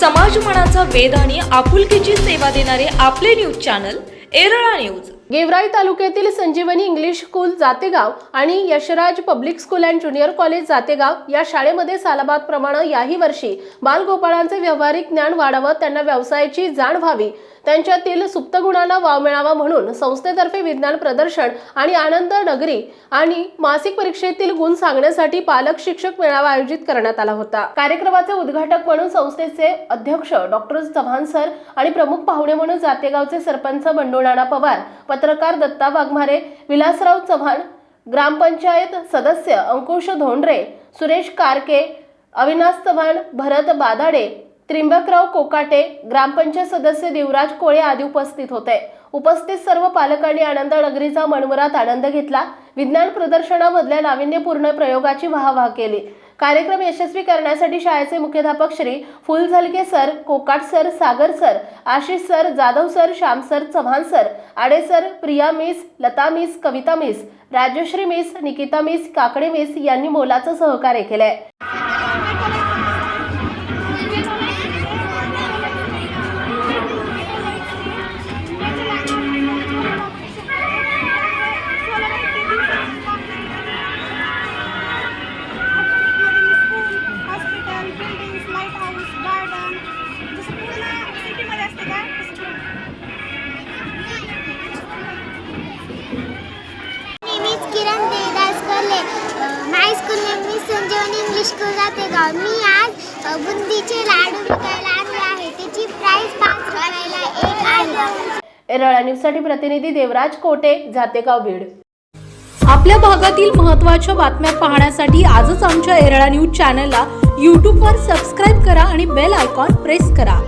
समाज मनाचा वेध आणि आपुलकीची सेवा देणारे आपले news channel Erala news. Georai तालुक्यातील संजीवनी इंग्लिश स्कूल जातेगाव आणि Yashraj public school and junior college Jategaon या शाळेमध्ये सालाबाद प्रमाणे याही वर्षी बालगोपाळांचे व्यावहारिक ज्ञान वाढावं त्यांना व्यवसायाची जाण व्हावी. त्यांच्यातील सुप्त गुणांना वाव मिळावा म्हणून संस्थेतर्फे विज्ञान प्रदर्शन आणि आनंद नगरी आणि मासिक परीक्षेतील गुण सांगण्यासाठी पालक शिक्षक मेळावा आयोजित करण्यात आला होता. कार्यक्रमाचे उद्घाटक म्हणून संस्थेचे अध्यक्ष डॉक्टर चव्हाण सर आणि प्रमुख पाहुणे म्हणून जातेगावचे सरपंच बंडोनाना पवार पत्रकार दत्ता वाघमारे विलासराव चव्हाण ग्रामपंचायत सदस्य अंकुश धोंडरे सुरेश कारके अविनाश चव्हाण भरत बादाडे त्रिंबकराव कोकाटे ग्रामपंचायत सदस्य देवराज कोळे आदी उपस्थित होते. उपस्थित सर्व पालकांनी आनंद नगरीचा मनमुरात आनंद घेतला. विज्ञान प्रदर्शनामधल्या नाविन्यपूर्ण प्रयोगाची वाहवाह केली. कार्यक्रम यशस्वी करण्यासाठी शाळेचे मुख्याध्यापक Shri Phulzalke sir Kokat sir Sagar sir Ashish sir Jadhav sir Shyam sir Chavan sir Ade sir Priya miss Lata miss Kavita miss Rajshree miss Nikita miss Kakade miss यांनी मोलाचं सहकार्य केलंय. Kiran Devdas Kolhe my school name me Sanjivani English school Jategaon मी आज अ, बुंदीचे लाडू विकायला आणले आहे. त्याची प्राइस पाच रुपयाला एक आहे. एरळा न्यूजसाठी प्रतिनिधी देवराज कोटे जातेगाव बीड. आपल्या भागातील महत्त्वाच्या बातम्या पाहण्यासाठी आजच आमच्या एरळा न्यूज चॅनलला यूट्यूबवर सबस्क्राईब करा आणि बेल आयकॉन प्रेस करा.